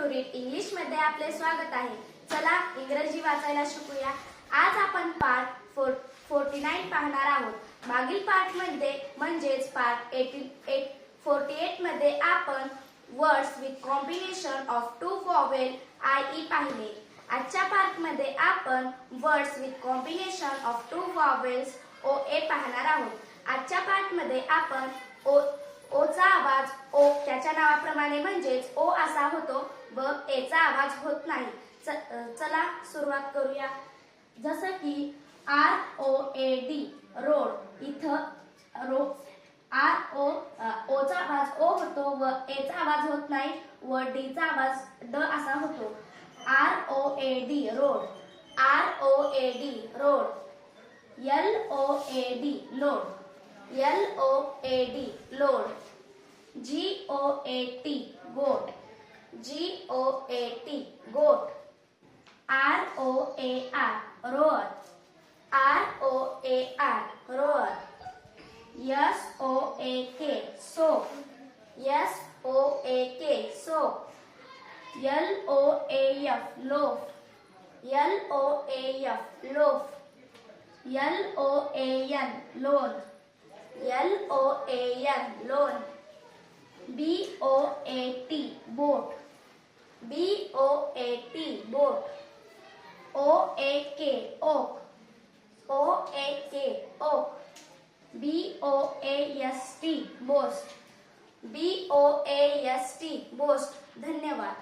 To read इंग्लिशमध्ये आपले स्वागत आहे. चला इंग्रजी वाचायला शिकूया. आज आपण पार्ट फोर फोर्टी नाईन पाहणार आहोत. मागील पार्टमध्ये म्हणजेच पार्ट एटी एट फोर्टी एटमध्ये आपण words with combination of two vowel I E पाहिले. आजच्या पार्टमध्ये आपण words with combination of two vowels O A पाहणार आहोत. आजच्या पार्टमध्ये आपण ओ ओचा आवाज ओ त्याच्या नावाप्रमाणे म्हणजेच ओ असा होतो व एचा आवाज होत नाही. च- चला सुरुवात करूया. जसं की R O A D road इथं रो आर ओ ओचा आवाज ओ होतो व एचा आवाज होत नाही व डीचा आवाज ड असा होतो. R O A D road. R O A D road. L O A D load. L O A D load. G O A T goat G O A T goat R O A R roar R O A R roar S O A K soap S O A K soap L O A F loaf L O A F loaf L O A N loan L O A N loan B O A T boat B O A T boat O A K oak O A K oak B O A S T boast B O A S T boast धन्यवाद.